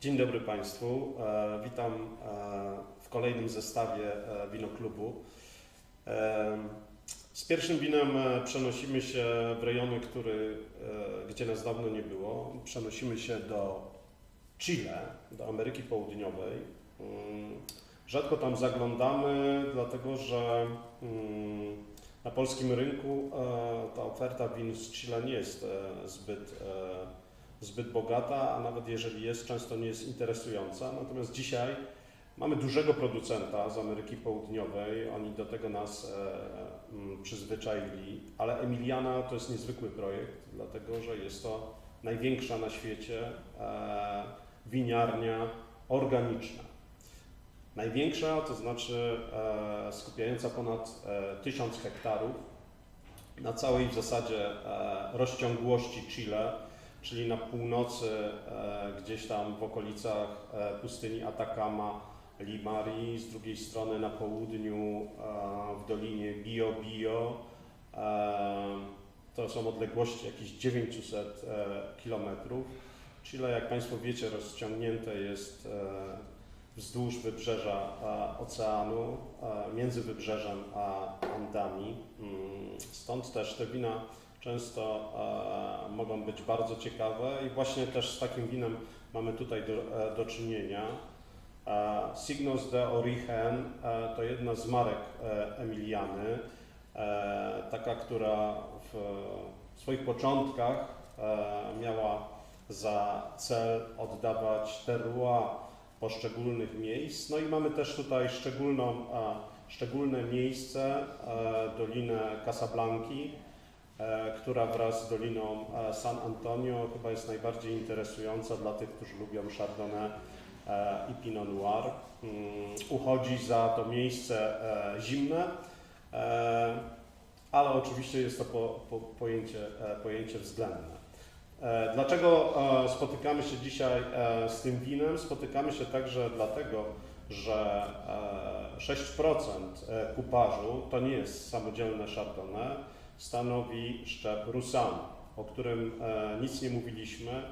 Dzień dobry Państwu. E, Witam e, w kolejnym zestawie e, Winoklubu. Z pierwszym winem przenosimy się w rejony, który, gdzie nas dawno nie było. Przenosimy się do Chile, do Ameryki Południowej. Mm, Rzadko tam zaglądamy, dlatego że mm, na polskim rynku ta oferta win z Chile nie jest zbyt zbyt bogata, a nawet jeżeli jest, często nie jest interesująca. Natomiast dzisiaj mamy dużego producenta z Ameryki Południowej, oni do tego nas e, przyzwyczaili, ale Emiliana to jest niezwykły projekt, dlatego że jest to największa na świecie e, winiarnia organiczna. Największa, to znaczy e, skupiająca ponad e, 1000 hektarów na całej w zasadzie e, rozciągłości Chile, czyli na północy, e, gdzieś tam w okolicach e, pustyni Atacama, Limari, z drugiej strony na południu e, w dolinie Bio Bio. To są odległości jakieś 900 e, kilometrów. Chile, jak Państwo wiecie, rozciągnięte jest wzdłuż wybrzeża oceanu, między wybrzeżem a Andami. Mm, Stąd też te wina często e, mogą być bardzo ciekawe i właśnie też z takim winem mamy tutaj do, e, do czynienia. E, Signos de Origen e, to jedna z marek e, Emiliany, e, taka, która w swoich początkach e, miała za cel oddawać terroir poszczególnych miejsc. No i mamy też tutaj szczególną, e, szczególne miejsce, e, Dolinę Casablanki, która wraz z Doliną e, San Antonio chyba jest najbardziej interesująca dla tych, którzy lubią Chardonnay e, i Pinot Noir. Mm, Uchodzi za to miejsce e, zimne, e, ale oczywiście jest to po, po, pojęcie, e, pojęcie względne. E, Dlaczego e, spotykamy się dzisiaj e, z tym winem? Spotykamy się także dlatego, że e, 6% e, kupażu to nie jest samodzielne Chardonnay, stanowi szczep Roussan, o którym e, nic nie mówiliśmy,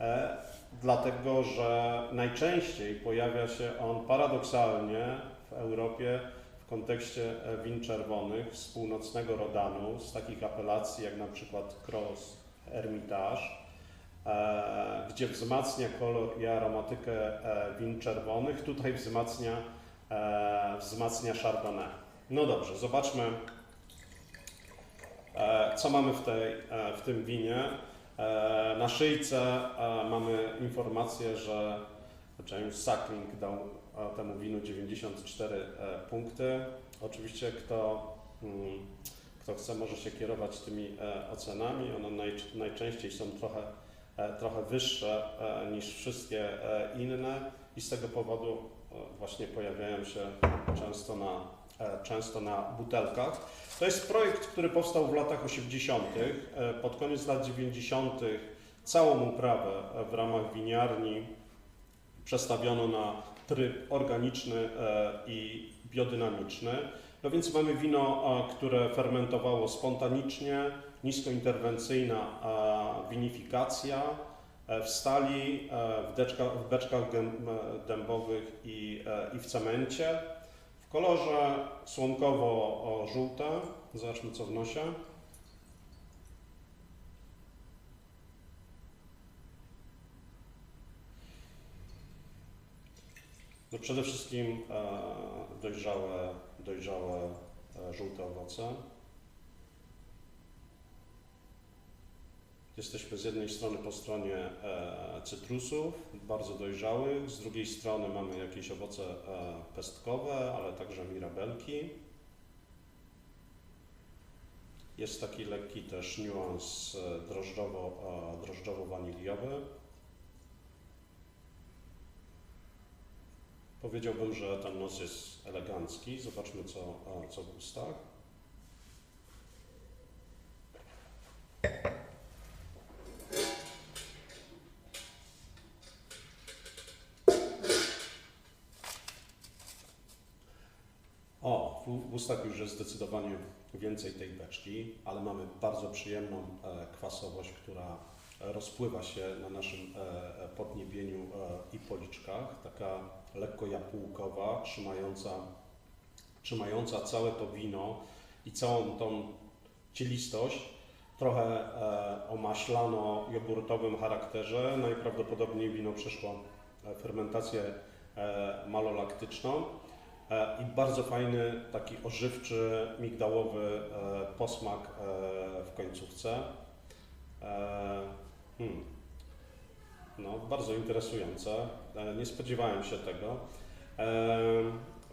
e, dlatego że najczęściej pojawia się on paradoksalnie w Europie w kontekście e, win czerwonych z północnego Rodanu, z takich apelacji jak na przykład Cross, Hermitage, gdzie wzmacnia kolor i aromatykę win czerwonych, tutaj wzmacnia, wzmacnia Chardonnay. No dobrze, zobaczmy, co mamy w, tej, e, w tym winie. E, Na szyjce e, mamy informację, że James Suckling dał e, temu winu 94 e, punkty. Oczywiście kto, mm, kto chce może się kierować tymi e, ocenami. One naj, najczęściej są trochę, e, trochę wyższe e, niż wszystkie e, inne i z tego powodu e, właśnie pojawiają się często na, e, często na butelkach. To jest projekt, który powstał w latach 80. E, Pod koniec lat 90. całą uprawę e, w ramach winiarni przestawiono na tryb organiczny e, i biodynamiczny. No więc mamy wino, e, które fermentowało spontanicznie, niskointerwencyjna e, winifikacja e, w stali, e, w, deczka, w beczkach e, dębowych i, e, i w cemencie. W kolorze słonkowo-żółte. Zobaczmy co w nosie. No przede wszystkim e, dojrzałe, dojrzałe e, żółte owoce. Jesteśmy z jednej strony po stronie e, cytrusów, bardzo dojrzałych, z drugiej strony mamy jakieś owoce e, pestkowe, ale także mirabelki. Jest taki lekki też niuans e, drożdżowo, drożdżowo-waniliowy. Powiedziałbym, że ten nos jest elegancki. Zobaczmy, co, co w ustach. W, ustach już jest zdecydowanie więcej tej beczki, ale mamy bardzo przyjemną e, kwasowość, która rozpływa się na naszym e, e, podniebieniu e, i policzkach. Taka lekko jabłkowa, trzymająca, trzymająca całe to wino i całą tą cielistość, trochę e, o maślano-jogurtowym charakterze. Najprawdopodobniej wino przeszło e, fermentację e, malolaktyczną e, i bardzo fajny, taki ożywczy, migdałowy e, posmak e, w końcówce. E, hmm. No, bardzo interesujące. E, Nie spodziewałem się tego. E,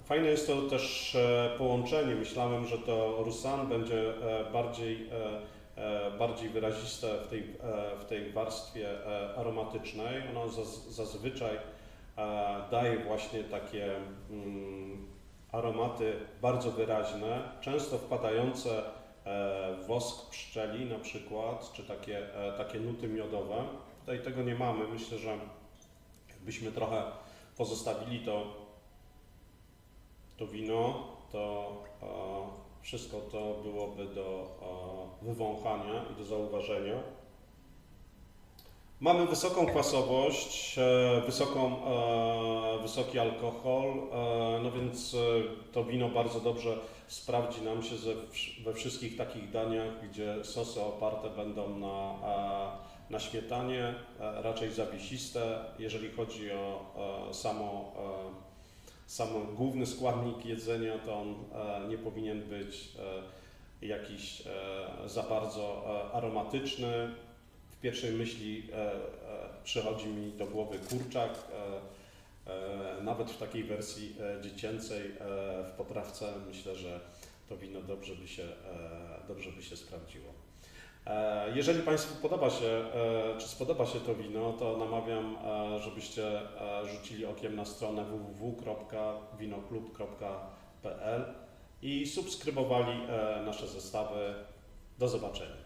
Fajne jest to też e, połączenie. Myślałem, że to Rusan będzie e, bardziej, e, e, bardziej wyraziste w tej, e, w tej warstwie e, aromatycznej. Ono zaz, zazwyczaj e, daje właśnie takie mm, aromaty bardzo wyraźne, często wpadające e, wosk pszczeli na przykład, czy takie, e, takie nuty miodowe. Tutaj tego nie mamy. Myślę, że jakbyśmy trochę pozostawili to to wino, to e, wszystko to byłoby do e, wywąchania i do zauważenia. Mamy wysoką kwasowość, e, wysoką, e, wysoki alkohol, e, no więc to wino bardzo dobrze sprawdzi nam się we wszystkich takich daniach, gdzie sosy oparte będą na, na śmietanie, raczej zawiesiste. Jeżeli chodzi o samo sam główny składnik jedzenia, to on nie powinien być jakiś za bardzo aromatyczny. Pierwszej myśli e, e, przychodzi mi do głowy kurczak, e, nawet w takiej wersji dziecięcej w potrawce myślę, że to wino dobrze by się, dobrze by się sprawdziło. Jeżeli Państwu podoba się, czy spodoba się to wino, to namawiam, żebyście rzucili okiem na stronę www.winoklub.pl i subskrybowali nasze zestawy. Do zobaczenia.